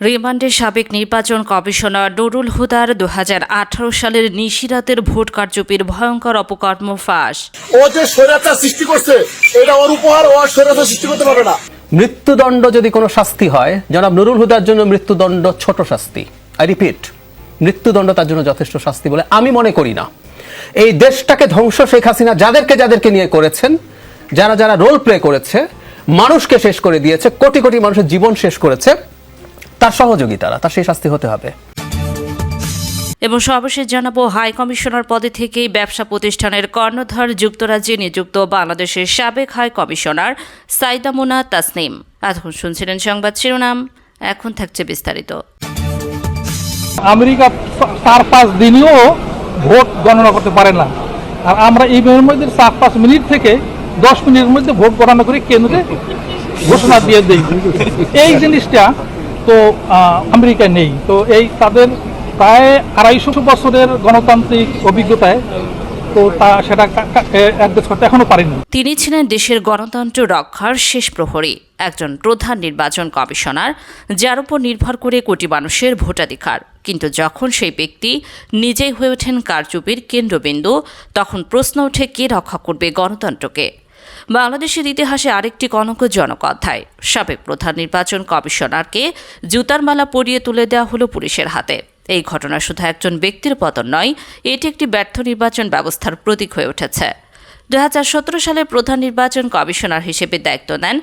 রিমান্ডে সাবেক নির্বাচন কমিশনার নুরুল হুদার দু আঠারো সালের নিশিরাতের ভোট কারচুপির ভয়ঙ্কর অপকর্ম ফাঁস। ও যে স্বৈরাচার সৃষ্টি করছে এটা ওর উপহার ও আর স্বৈরাচার সৃষ্টি করতে পারবে না। মৃত্যুদণ্ড যদি কোনো শাস্তি হয় জনাব নুরুল হুদার জন্য মৃত্যুদণ্ড ছোট শাস্তি। আই রিপিট মৃত্যুদণ্ড তার জন্য যথেষ্ট শাস্তি বলে আমি মনে করি না। এই দেশটাকে ধ্বংস শেখ হাসিনা যাদেরকে যাদেরকে নিয়ে করেছেন যারা যারা রোল প্লে করেছে মানুষকে শেষ করে দিয়েছে কোটি কোটি মানুষের জীবন শেষ করেছে তার সহযোগী তারা তার সেই শাস্তি হতে হবে। এবং সর্বশেষ জানাব হাই কমিশনার পদে থেকেই ব্যবসা প্রতিষ্ঠানের কর্ণধার যুক্তরাজ্যে নিযুক্ত বাংলাদেশের সাবেক হাই কমিশনার সাইদামুনা তাসনিম। এতক্ষণ শুনছিলেন সংবাদ শিরোনাম এখন থাকছে বিস্তারিত। আমেরিকা চার পাঁচ দিনেও ভোট গণনা করতে পারে না। আর আমরা এই ইভিএমের মধ্যে চার পাঁচ মিনিট থেকে দশ মিনিটের মধ্যে ভোট গণনা করে কেন্দ্রে ঘোষণা দিয়ে দেই। এই জিনিসটা তো আমেরিকায় নেই। তো এই তাদের প্রায় আড়াইশো বছরের গণতান্ত্রিক অভিজ্ঞতায় তো তা সেটা করতে এখনও পারেনি। তিনি ছিলেন দেশের গণতন্ত্র রক্ষার শেষ প্রহরী, একজন প্রধান নির্বাচন কমিশনার, যার উপর নির্ভর করে কোটি মানুষের ভোটাধিকার। কিন্তু যখন সেই ব্যক্তি নিজেই হয়ে ওঠেন কারচুপির কেন্দ্রবিন্দু, তখন প্রশ্ন ওঠে কে রক্ষা করবে গণতন্ত্রকে। বাংলাদেশের ইতিহাসে আরেকটি কনকজনক অধ্যায়। সাবেক প্রধান নির্বাচন কমিশনারকে জুতার মালা পরিয়ে তুলে দেওয়া হলো পুলিশের হাতে। এই ঘটনা শুধু একজন ব্যক্তির পতন নয়, এটি একটি ব্যর্থ নির্বাচন ব্যবস্থার প্রতীক হয়ে উঠেছে। দু হাজার সতেরো সালে প্রধান নির্বাচন কমিশনার হিসেবে দায়িত্ব নেন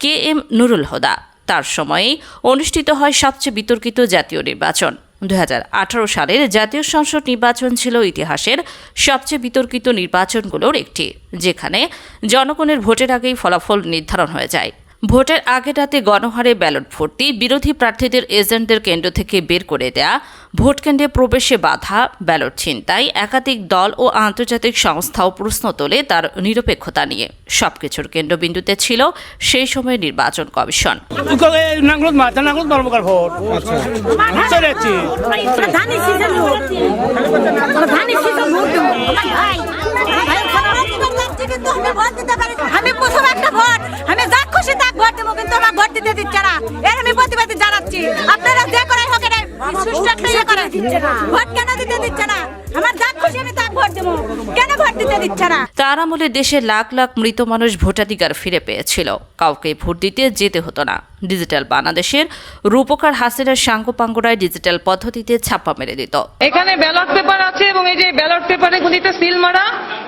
কে এম নুরুল হোদা। তার সময়েই অনুষ্ঠিত হয় সবচেয়ে বিতর্কিত জাতীয় নির্বাচন। দু হাজার আঠারো সালের জাতীয় সংসদ নির্বাচন ছিল ইতিহাসের সবচেয়ে বিতর্কিত নির্বাচনগুলোর একটি, যেখানে জনগণের ভোটের আগেই ফলাফল নির্ধারণ হয়ে যায়। ভোটের আগে রাতে গণহারে ব্যালট ভর্তি বিরোধী প্রার্থীদের এজেন্টদের কেন্দ্র থেকে বের করে দেয়া ভোট কেন্দ্রে প্রবেশে বাধা, ব্যালট ছিনতাই, একাধিক দল ও আন্তর্জাতিক সংস্থাও প্রশ্ন তোলে তার নিরপেক্ষতা নিয়ে। সবকিছুর কেন্দ্রবিন্দুতে ছিল সেই সময় নির্বাচন কমিশন। আমি একটা ভোট, আমি খুশি থাক ভোট দেবো কিন্তু আমার দিতে দিচ্ছে না। এর আমি প্রতিবাদী জানাচ্ছি। আপনারা যে করাই হোক এটা সুষ্ঠু একটা করেন ভোট কেন দিতে দিচ্ছে না? আমার যা খুশি আমি তাক ভোট দেবো। কেন ভোট দিতে দিচ্ছে না? তার আমলে দেশে লাখ লাখ মৃত মানুষ ভোটাধিকার ফিরে পেয়েছিল। কাউকে ভোট দিতে যেতে হতো না। ডিজিটাল বাংলাদেশের রূপকার হাসিনার সাঙ্গপাঙ্গরায় ডিজিটাল পদ্ধতিতে ছাপ্পা মেরে দিত। এখানে ব্যালট পেপার আছে এবং এই যে ব্যালট পেপারে গুলিতে সিল মারা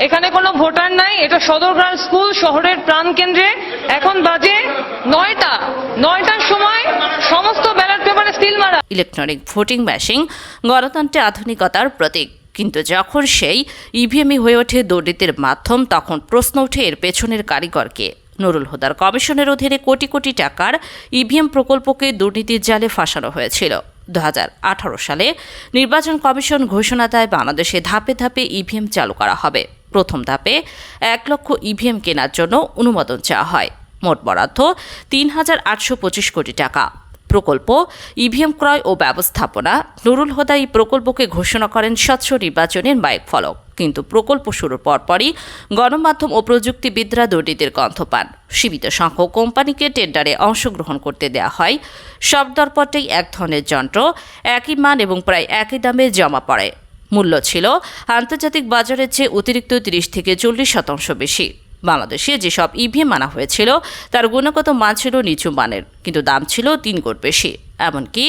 এখানে কোনো ভোটার নাই। এটা সদরগ্রাম স্কুল শহরের প্রাণ কেন্দ্রে এখন বাজে নয়টা। নয়টার সময় সমস্ত ব্যালট পেপারে সিল মারা ইলেকট্রনিক ভোটিং মেশিন গণতন্ত্রে আধুনিকতার প্রতীক। কিন্তু যখন সেই ইভিএমই হয়ে ওঠে দুর্নীতির মাধ্যম, তখন প্রশ্ন ওঠে এর পেছনের কারিগরকে। নুরুল হুদার কমিশনের অধীনে কোটি কোটি টাকার ইভিএম প্রকল্পকে দুর্নীতির জালে ফাঁসানো হয়েছিল। দু হাজার আঠারো সালে নির্বাচন কমিশন ঘোষণা দেয়, বাংলাদেশে ধাপে ধাপে ইভিএম চালু করা হবে। প্রথম ধাপে এক লক্ষ ইভিএম কেনার জন্য অনুমোদন চাওয়া হয়। মোট বরাদ্দ তিন হাজার আটশো পঁচিশ কোটি টাকা। প্রকল্প, ইভিএম ক্রয় ও ব্যবস্থাপনা। নুরুল হোদা এই প্রকল্পকে ঘোষণা করেন স্বচ্ছ নির্বাচনের মাইক ফলক। কিন্তু প্রকল্প শুরুর পরপরই গণমাধ্যম ও প্রযুক্তিবিদরা দুর্নীতির গন্ধ পান। সীমিত সংখ্যক কোম্পানিকে টেন্ডারে অংশগ্রহণ করতে দেওয়া হয়। সব দরপটেই এক ধরনের যন্ত্র, একই মান এবং প্রায় একই দামে জমা পড়ে। মূল্য ছিল আন্তর্জাতিক বাজারের চেয়ে অতিরিক্ত তিরিশ থেকে চল্লিশ শতাংশ বেশি। বাংলাদেশে যেসব ইভিএম আনা হয়েছিল, তার গুণগত মান ছিল নিচু মানের, কিন্তু দাম ছিল তিন গুণ বেশি। এমনকি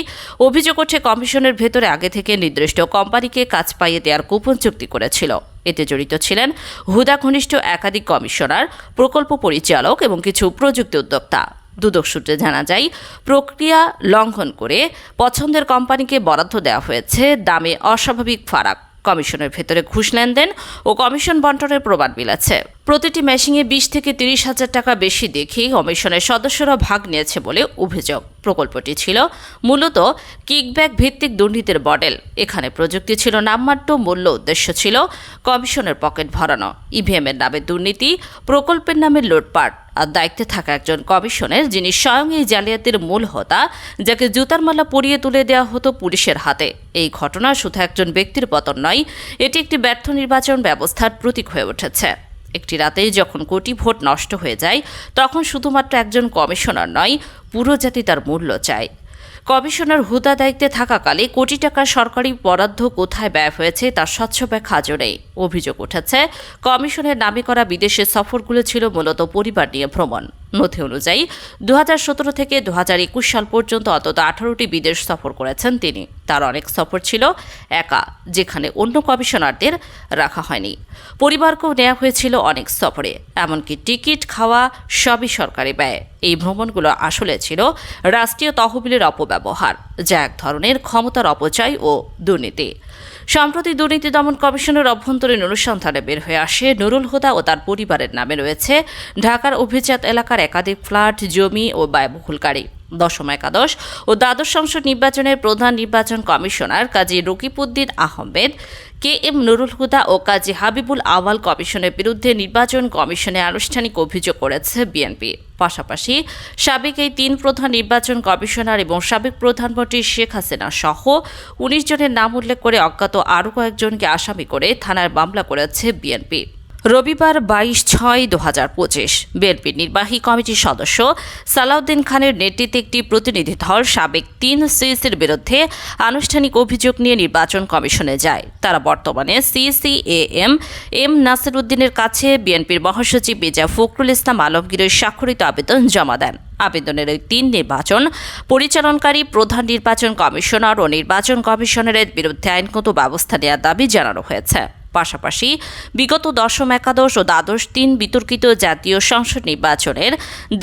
অভিযোগ ওঠে কমিশনের ভেতরে আগে থেকে নির্দিষ্ট কোম্পানিকে কাজ পাইয়ে দেওয়ার গোপন চুক্তি করেছিল। এতে জড়িত ছিলেন হুদা ঘনিষ্ঠ একাধিক কমিশনার, প্রকল্প পরিচালক এবং কিছু প্রযুক্তি উদ্যোক্তা। দুদক সূত্রে জানা যায়, প্রক্রিয়া লঙ্ঘন করে পছন্দের কোম্পানিকে বরাদ্দ দেওয়া হয়েছে, দামে অস্বাভাবিক ফারাক। কমিশনের ভেতরে ঘুষ লেনদেন ও কমিশন বন্টনের প্রমাণ মিলেছে। প্রতিটি মেশিনে বিশ থেকে তিরিশ হাজার টাকা বেশি দেখেই কমিশনের সদস্যরা ভাগ নিয়েছে বলে অভিযোগ। প্রকল্পটি ছিল মূলত কিকব্যাক ভিত্তিক দুর্নীতির মডেল এখানে প্রযুক্তি ছিল নামমাত্র মূল্য উদ্দেশ্য ছিল কমিশনের পকেট ভরানো। ইভিএম এর নামে দুর্নীতি, প্রকল্পের নামে লুটপাট। আর দায়িত্বে থাকা একজন কমিশনের যিনি স্বয়ং এই জালিয়াতির মূল হোতা, যাকে জুতার মালা পরিয়ে তুলে দেওয়া হতো পুলিশের হাতে। এই ঘটনা শুধু একজন ব্যক্তির পতন নয়, এটি একটি ব্যর্থ নির্বাচন ব্যবস্থার প্রতীক হয়ে উঠেছে। একটি রাতেই যখন কোটি ভোট নষ্ট হয়ে যায়, তখন শুধুমাত্র একজন কমিশনার নয়, পুরো জাতি তার মূল্য চায়। কমিশনার হুদা দায়িত্বে থাকাকালে কোটি টাকার সরকারি বরাদ্দ কোথায় ব্যয় হয়েছে তার স্বচ্ছ ব্যাখ্যা নেই অভিযোগ উঠেছে। কমিশনের নামে করা বিদেশের সফরগুলো ছিল মূলত পরিবার নিয়ে ভ্রমণ। নথি অনুযায়ী দু হাজার সতেরো থেকে দু হাজার একুশ সাল পর্যন্ত অন্তত আঠারোটি বিদেশ সফর করেছেন তিনি। তার অনেক সফর ছিল একা, যেখানে অন্য কমিশনারদের রাখা হয়নি। পরিবারকেও নেওয়া হয়েছিল অনেক সফরে, এমনকি টিকিট, খাওয়া সবই সরকারি ব্যয়। এই ভ্রমণগুলো আসলে ছিল রাষ্ট্রীয় তহবিলের অপব্যবহার, যা এক ধরনের ক্ষমতার অপচয় ও দুর্নীতি। সম্প্রতি দুর্নীতি দমন কমিশনের অভ্যন্তরীণ অনুসন্ধানে বের হয়ে আসে নুরুল হুদা ও তার পরিবারের নামে রয়েছে ঢাকার অভিজাত এলাকার একাধিক ফ্ল্যাট, জমি ও ব্যয়বহুল গাড়ি দশম একাদশ ও দ্বাদশ সংসদ নির্বাচনের প্রধান নির্বাচন commissioner Kazi Rakibuddin Ahmed, K M Nurul Huda ও কাজী হাবিবুল আওয়াল কমিশনের বিরুদ্ধে নির্বাচন কমিশনে আনুষ্ঠানিক অভিযোগ করেছে বিএনপি। পাশাপাশি সাবেক এই তিন প্রধান নির্বাচন কমিশনার এবং সাবেক প্রধানমন্ত্রী শেখ হাসিনা সহ উনিশ জনের নাম উল্লেখ করে অজ্ঞাত আরও কয়েকজনকে আসামি করে থানায় মামলা করেছে বিএনপি। রবিবার বাইশ ছয় দু হাজার পঁচিশ। বিএনপির নির্বাহী কমিটির সদস্য সালাউদ্দিন খানের নেতৃত্বে একটি প্রতিনিধি দল সাবেক তিন সিইসির বিরুদ্ধে আনুষ্ঠানিক অভিযোগ নিয়ে নির্বাচন কমিশনে যায়। তারা বর্তমানে CEC A M M Nasir উদ্দিনের কাছে বিএনপির মহাসচিব মির্জা ফখরুল ইসলাম আলমগীরের স্বাক্ষরিত আবেদন জমা দেন। আবেদনের ওই তিন নির্বাচন পরিচালনকারী প্রধান নির্বাচন কমিশনার ও নির্বাচন কমিশনারের বিরুদ্ধে আইনগত ব্যবস্থা নেওয়ার দাবি জানানো হয়েছে। পাশাপাশি বিগত দশম একাদশ ও দ্বাদশ তিন বিতর্কিত জাতীয় সংসদ নির্বাচনের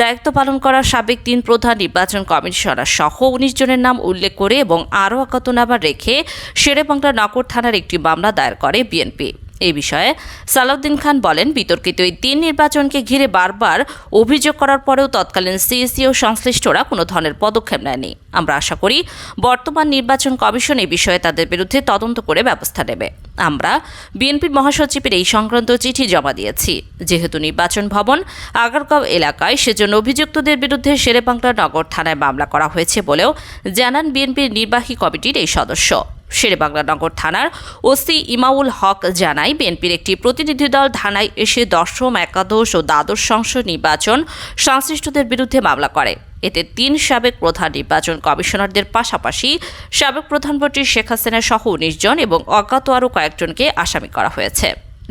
দায়িত্ব পালন করা সাবেক তিন প্রধান নির্বাচন কমিশনার সহ উনিশ জনের নাম উল্লেখ করে এবং আরও অজ্ঞাতনামা রেখে শেরে বাংলা নগর থানার একটি মামলা দায়ের করে বিএনপি। এই বিষয়ে সালাউদ্দিন খান বলেন, বিতর্কিত এই তিন নির্বাচনকে ঘিরে বারবার অভিযোগ করার পরেও তৎকালীন সিএসি ও সংশ্লিষ্টরা কোনো ধরনের পদক্ষেপ নেয়নি। আমরা আশা করি বর্তমান নির্বাচন কমিশন এই বিষয়ে তাদের বিরুদ্ধে তদন্ত করে ব্যবস্থা নেবে। আমরা বিএনপির মহাসচিবের এই সংক্রান্ত চিঠি জমা দিয়েছি। যেহেতু নির্বাচন ভবন আগারগাঁও এলাকায়, সেজন্য অভিযুক্তদের বিরুদ্ধে শেরেবাংলা নগর থানায় মামলা করা হয়েছে বলেও জানান বিএনপির নির্বাহী কমিটির এই সদস্য। শেরেবাংলা নগর থানার ওসি ইমাউল হক জানায়, বিএনপির একটি প্রতিনিধি দল থানায় এসে দশম, একাদশ ও দ্বাদশ সংসদ নির্বাচন সংশ্লিষ্টদের বিরুদ্ধে মামলা করে। এতে তিন সাবেক প্রধান নির্বাচন কমিশনারদের পাশাপাশি সাবেক প্রধানমন্ত্রী শেখ হাসিনা সহ উনিশ জন এবং অজ্ঞাত আরও কয়েকজনকে আসামি করা হয়েছে।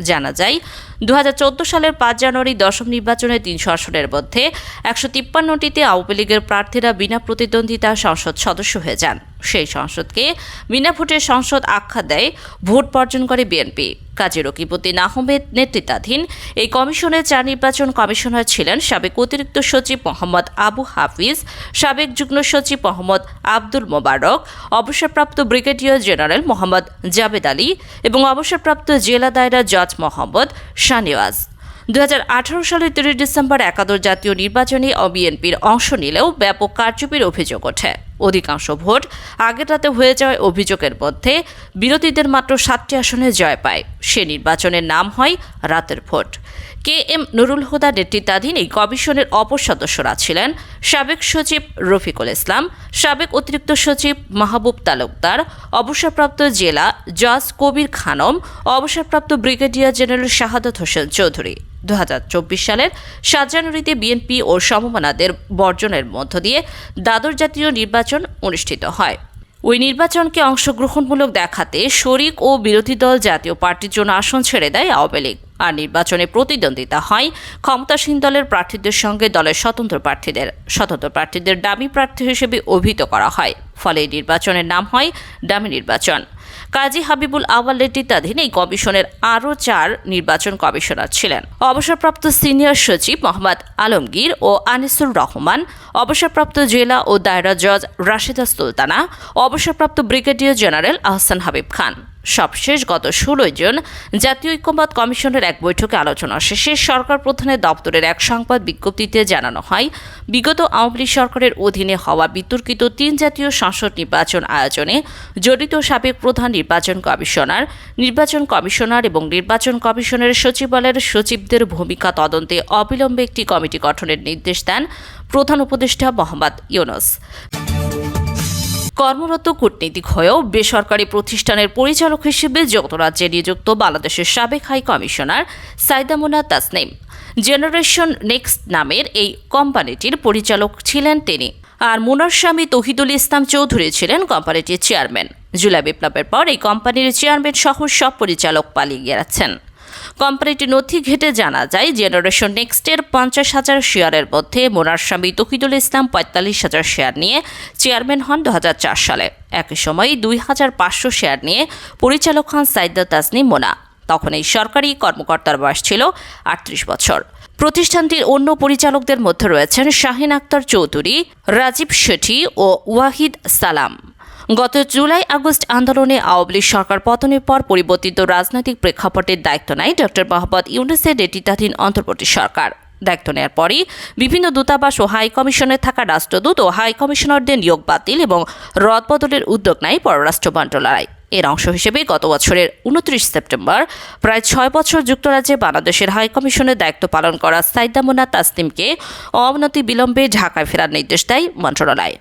জানা যায় দু হাজার চোদ্দ সালের পাঁচ জানুয়ারি দশম নির্বাচনে তিনশো আসনের মধ্যে একশো তিপ্পান্নটিতে আওয়ামী লীগের প্রার্থীরা বিনা প্রতিদ্বন্দ্বিতা সংসদ সদস্য হয়ে যান। সেই সংসদকে বিনা ভোটের সংসদ আখ্যা দেয়, ভোট বর্জন করে বিএনপি। কাজী রকিবউদ্দিন আহমেদ নেতৃত্বাধীন এই কমিশনের চার নির্বাচন কমিশনার ছিলেন সাবেক অতিরিক্ত সচিব মোহাম্মদ আবু হাফিজ, সাবেক যুগ্ম সচিব মোহাম্মদ আব্দুল মোবারক, অবসরপ্রাপ্ত ব্রিগেডিয়ার জেনারেল মোহাম্মদ জাবেদ আলী এবং অবসরপ্রাপ্ত জেলা দায়রা জজ মোহাম্মদ শানিওয়াজ দু হাজার আঠারো সালের তিরিশ ডিসেম্বর একাদশ জাতীয় নির্বাচনে বিএনপির অংশ নিলেও ব্যাপক কারচুপির অভিযোগ ওঠে। অধিকাংশ ভোট আগের রাতে হয়ে যাওয়ায় অভিযোগের মধ্যে বিরোধীদের মাত্র সাতটি আসনে জয় পায়। সে নির্বাচনের নাম হয় রাতের vote. K M Nurul Huda নেতৃত্বাধীন এই কমিশনের অপর সদস্যরা ছিলেন সাবেক সচিব রফিকুল ইসলাম, সাবেক অতিরিক্ত সচিব মাহবুব তালুকদার, অবসরপ্রাপ্ত জেলা জজ কবির খানম, অবসরপ্রাপ্ত ব্রিগেডিয়ার জেনারেল শাহাদত হোসেন চৌধুরী। দু হাজার চব্বিশ সালের সাত জানুয়ারিতে বিএনপি ও সমমনাদের বর্জনের মধ্য দিয়ে দ্বাদশ জাতীয় নির্বাচন অনুষ্ঠিত হয়। ওই নির্বাচনকে অংশগ্রহণমূলক দেখাতে শরিক ও বিরোধী দল জাতীয় পার্টির জন্য আসন ছেড়ে দেয় আওয়ামী লীগ। আর নির্বাচনে প্রতিদ্বন্দ্বিতা হয় ক্ষমতাসীন দলের প্রার্থীদের সঙ্গে দলের স্বতন্ত্র প্রার্থীদের। স্বতন্ত্র প্রার্থীদের ডামি প্রার্থী হিসেবে অভিহিত করা হয়। ফলে নির্বাচনের নাম হয় ডামি নির্বাচন। কাজী হাবিবুল আওয়াল নেতৃত্বাধীন এই কমিশনের আরও চার নির্বাচন কমিশনার ছিলেন। অবসরপ্রাপ্ত সিনিয়র সচিব মোহাম্মদ আলমগীর ও আনিসুর রহমান, অবসরপ্রাপ্ত জেলা ও দায়রা জজ রাশিদা সুলতানা, অবসরপ্রাপ্ত ব্রিগেডিয়ার জেনারেল আহসান হাবিব খান। সবশেষ গত ষোলোই জুন জাতীয় ঐক্যমত কমিশনের এক বৈঠকে আলোচনা শেষে সরকার প্রধানের দপ্তরের এক সংবাদ বিজ্ঞপ্তিতে জানানো হয়, বিগত আওয়ামী লীগ সরকারের অধীনে হওয়া বিতর্কিত তিন জাতীয় সংসদ নির্বাচন আয়োজনে জড়িত সাবেক প্রধান নির্বাচন কমিশনার নির্বাচন কমিশনার এবং নির্বাচন কমিশনের সচিবালয়ের সচিবদের ভূমিকা তদন্তে অবিলম্বে একটি কমিটি গঠনের নির্দেশ দেন প্রধান উপদেষ্টা মোহাম্মদ ইউনুস। কর্মরত কূটনীতিক হয়েও বেসরকারি প্রতিষ্ঠানের পরিচালক হিসেবে যুক্তরাজ্যে নিযুক্ত বাংলাদেশের সাবেক high commissioner Saidamuna Tasneem. Generation next নামের এই কোম্পানিটির পরিচালক ছিলেন তিনি। আর মুনার স্বামী তহিদুল ইসলাম চৌধুরী ছিলেন কোম্পানিটির চেয়ারম্যান। জুলাই বিপ্লবের পর এই কোম্পানির চেয়ারম্যান সহ সব পরিচালক পালিয়ে গেছেন। কোম্পানিটি নথি ঘেটে জানা যায়, জেনারেশন নেক্সটের পঞ্চাশ হাজার শেয়ারের মধ্যে মোনার স্বামী তহিদুল ইসলাম পঁয়তাল্লিশ হাজার শেয়ার নিয়ে চেয়ারম্যান হন দুহাজার চার সালে। একই সময় দুই হাজার পাঁচশো শেয়ার নিয়ে পরিচালক হন সাইদা তাজনি মোনা। তখন এই সরকারি কর্মকর্তার বয়স ছিল আটত্রিশ বছর। প্রতিষ্ঠানটির অন্য পরিচালকদের মধ্যে রয়েছেন শাহিন আক্তার চৌধুরী, রাজীব শেঠি ও ওয়াহিদ সালাম। গত জুলাই আগস্ট আন্দোলনে আওয়ামী লীগ সরকার পতনের পর পরিবর্তিত রাজনৈতিক প্রেক্ষাপটের দায়িত্ব নেয় ডক্টর মোহাম্মদ ইউনুসের নেতৃত্বাধীন অন্তর্বর্তী সরকার। দায়িত্ব নেওয়ার পরই বিভিন্ন দূতাবাস ও হাই কমিশনে থাকা রাষ্ট্রদূত ও হাই কমিশনারদের নিয়োগ বাতিল এবং রদবদলের উদ্যোগ নেয় পররাষ্ট্র মন্ত্রণালয়। এর অংশ হিসেবে গত বছরের উনত্রিশ সেপ্টেম্বর প্রায় ছয় বছর যুক্তরাজ্যে বাংলাদেশের হাই কমিশনের দায়িত্ব পালন করা সাইদামুনা তাসলিমকে অবনতি বিলম্বে ঢাকায় ফেরার নির্দেশ দেয় মন্ত্রণালয়।